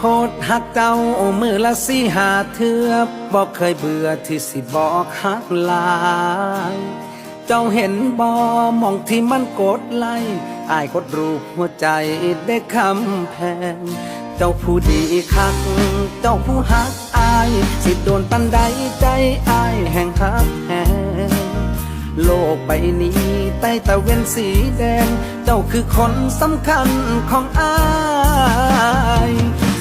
โคตรหักเจ้ามือละสีหาเทือบอกเคยเบื่อที่สิบอกหักลาย เจ้าเห็นบอมองที่มันกดไล่อายกดรูปหัวใจได้คำแพง เจ้าผู้ดีคัก เจ้าผู้หักอาย สิโดนปันใดใจอายแห่งหักแหงโลกใบนี้ใต้ตะเวนสีแดง เจ้าคือคนสำคัญของอาย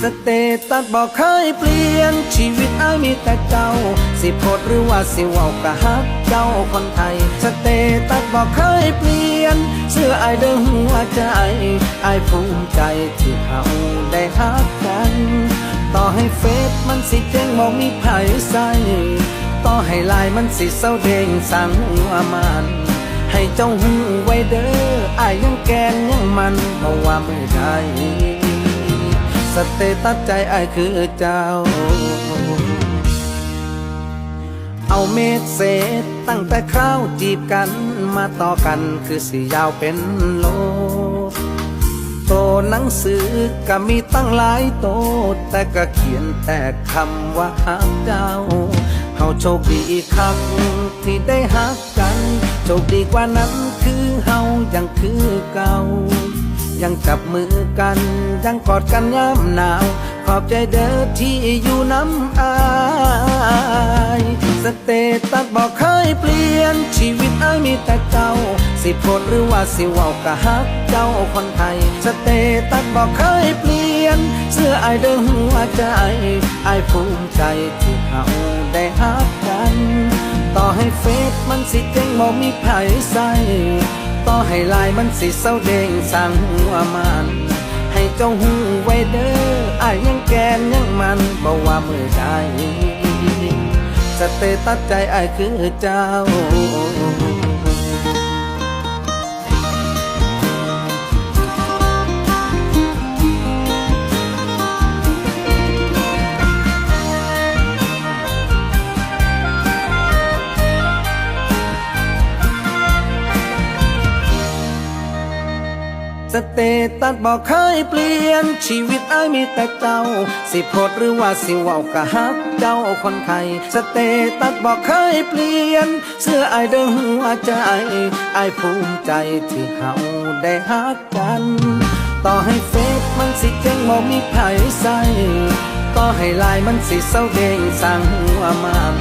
สเตตัสบอกเคยเปลี่ยน ชีวิตอายมีแต่เจ้า สิโพดหรือว่าสิว่ากะฮักเจ้าคนไทย สเตตัสบอกเคยเปลี่ยน เสื้ออายเดิมหัวใจอายภูมิใจที่เขาได้ฮักกัน ต่อให้เฟซมันสิเจ๊งบอกมีไผใส่ต่อให้ลายมันสิเศร้าเด้งสั่งหัวมันให้เจ้าหูไว้เด้ออายยังแกนยังมันบ่ว่ามือใด สเตตัสใจอายคือเจ้า เอาเมตเศษตั้งแต่คราวจีบกันมาต่อกันคือสิยาวเป็นโลโตหนังสือก็มีตั้งหลายโต แต่ก็เขียนแต่คำว่าหักเจ้าเฮาโชคดีคักที่ได้หักกัน โชคดีกว่านั้นคือเฮายังคือเก่า ยังจับมือกัน ยังกอดกันยามหนาว ขอบใจเด้อที่อยู่น้ำอายสเตตัสบอกเคยเปลี่ยน ชีวิตอายมีแต่เจ้า สิโพดหรือว่าสิว่ากะฮักเจ้าคนไทย สเตตัสบอกเคยเปลี่ยน เสื้ออายเดิมหัวใจอายภูมิใจที่เขาได้ฮักกัน ต่อให้เฟซมันสิเจ๊งบ่มีไผใส่ ต่อให้ลายมันสิเศร้าเด้งสั่งหัวมัน ให้เจ้าหูไว้เด้ออายยังแกนยังมันบ่ว่ามือใดสเตตัสใจอายคือเจ้า สเตตัสบอกเคยเปลี่ยน ชีวิตไอายมีแต่เจ้า สิโพดหรือว่าสิว่ากะฮักเจ้าคนไทยสเตตัสบอกเคยเปลี่ยน เสื้อไอเดิมหัวใจอายภูมิใจที่เฮาได้ฮักกัน ต่อให้เฟซมันสิเจ๊งบ่มีไผใส่ต่อให้ลายมันสิเศร้าเด้งสั่งหัวมัน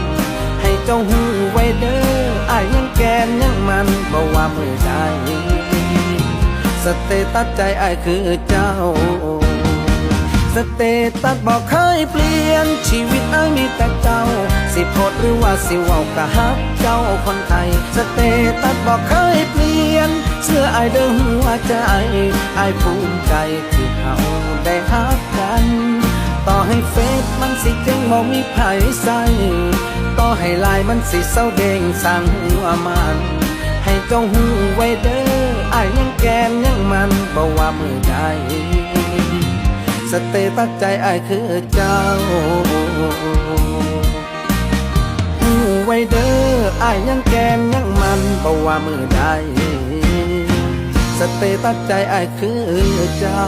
ให้เจ้าหูไว้เด้อไอายยังแกนยังมันบ่ว่ามือใด สเตตัสใจไอคือเจ้า สเตตัสบอกเคยเปลี่ยนชีวิตไอมีแต่เจ้า สิโพดหรือว่าสิเว่ากะฮักเจ้าคนไทย สเตตัสบอกเคยเปลี่ยน เสื้อไอเดิมหัวใจไอภูมิใจที่เขาได้ฮักกัน ต่อให้เฟซมันสิเจ๊งบ่มีไผใส่ต่อให้ลายมันสิเศร้าเด้งสั่งหัวมัน ให้เจ้าหูไว้เด้ออายยังแกนยังมันบ่ว่ามือใดสเตตัสใจอายคือเจ้าหูไว้เด้ออายยังแกนยังมันบ่ว่ามือใดสเตตัสใจอายคือเจ้า